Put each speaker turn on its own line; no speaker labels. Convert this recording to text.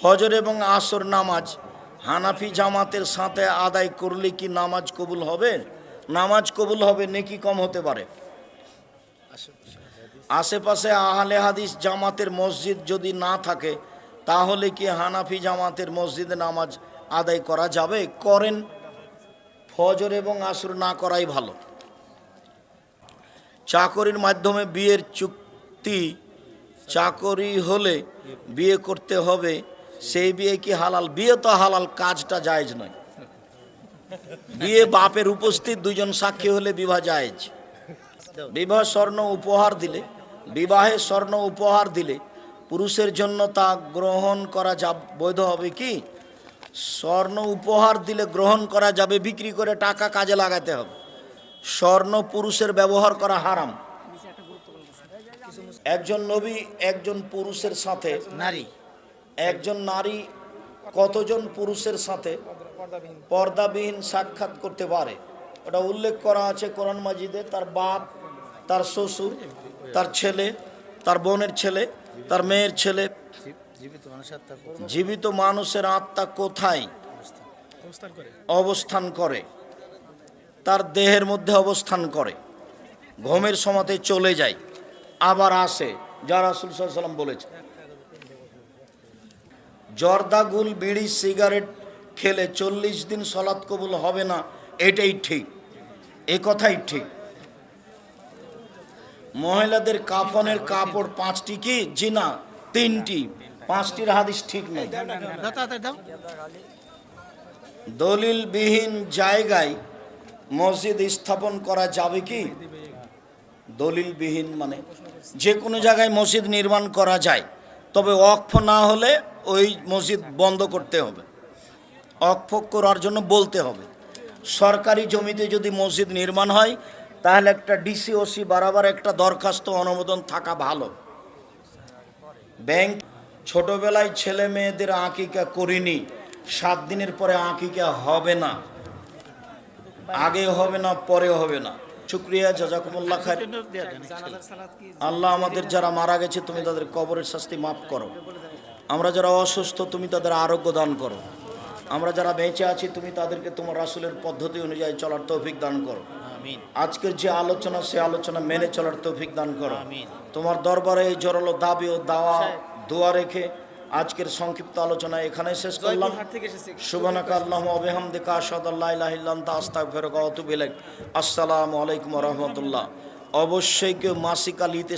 ফজর এবং আসর নামাজ। হানাফি জামাতের সাথে আদায় করলে কি নামাজ কবুল হবে? নামাজ কবুল হবে, নেকি কম হতে পারে। আশেপাশে আহলে হাদিস জামাতের মসজিদ যদি না থাকে, তাহলে কি হানাফি জামাতের মসজিদে নামাজ আদায় করা যাবে? করেন, ফজর এবং আসর না করাই ভালো। চাকরির মাধ্যমে বিয়ের চুক্তি চাকরি হলে বিয়ে করতে হবে, সেই বিয়ে কি হালাল? বিয়ে তো হালাল, কাজটা জায়েজ নয়। বিয়ে বাপের উপস্থিত দুজন সাক্ষী হলে বিবাহ জায়েজ। বিবাহ স্বর্ণ উপহার দিলে, বিবাহে স্বর্ণ উপহার দিলে পুরুষের জন্য তা গ্রহণ করা যা বৈধ হবে কি? স্বর্ণ উপহার দিলে গ্রহণ করা যাবে, বিক্রি করে টাকা কাজে লাগাতে হবে। স্বর্ণ পুরুষের ব্যবহার করা হারাম। একজন নবী একজন পুরুষের সাথে।
নারী।
একজন নারী কতজন পুরুষের সাথে পর্দাবিহীন সাক্ষাৎ করতে পারে? ওটা উল্লেখ করা আছে কোরআন মাজিদে তার বাপ তার শ্বশুর তার ছেলে তার বোনের ছেলে তার মেয়ের ছেলে।
জীবিত মানুষের আত্মা
কোথায়?
অবস্থান করে।
তার দেহের মধ্যে অবস্থান করে। ঘুমের সমাতে চলে যায়। আবার আসে, যা রাসুল সাল্লাম বলেছে জর্দাগুল বিড়ি সিগারেট খেলে চল্লিশ দিন সলাৎ কবুল হবে না, এটাই ঠিক। এ কথাই ঠিক। মহিলাদের কাফনের কাপড় পাঁচটি কি? জি না তিনটি। পাঁচটির হাদিস ঠিক নেই। দলিলবিহীন জায়গায় মসজিদ স্থাপন করা যাবে কি? দলিলবিহীন মানে যে কোনো জায়গায় মসজিদ নির্মাণ করা যায়, তবে অক্ষ না হলে ওই মসজিদ বন্ধ করতে হবে। অক্ষ করার জন্য বলতে হবে, সরকারি জমিতে যদি মসজিদ নির্মাণ হয়, তাহলে একটা ডিসিওসি বরাবর একটা দরখাস্ত অনুমোদন থাকা ভালো। ব্যাংক ছোটবেলায় ছেলে মেয়েদের আঁকিকা করিনি, সাত দিনের পরে আঁকিকা হবে না, আগে হবে না, পরে হবে না। শুক্রিয়া জাজাকুমুল্লাহ খায় আল্লাহ আমাদের যারা মারা গেছে তুমি তাদের কবরের শাস্তি মাফ করো। আমরা যারা অসুস্থ তুমি তাদের আরোগ্য দান করো। আমরা যারা বেঁচে আছি তুমি তাদেরকে তোমার রাসুলের পদ্ধতি অনুযায়ী চলার তৌফিক দান করো। আজকের যে আলোচনা সে আলোচনা মেনে চলার তৌফিক দান করো। তোমার দরবারে এই জোরালো দাবি ও দাওয়া দোয়া রেখে আজকের সংক্ষিপ্ত আলোচনা এখানে শেষ করলাম। সুবহানাকা আল্লাহুম্মা ওয়া বিহামদিকা আশহাদু আল্লা ইলাহা ইল্লা আনতা আস্তাগফিরুকা ওয়া আতুবু ইলাইক। আসসালামু আলাইকুম রহমতুল্লাহ রাহমাতুল্লাহ। অবশ্যই কেউ মাসিক আলিতে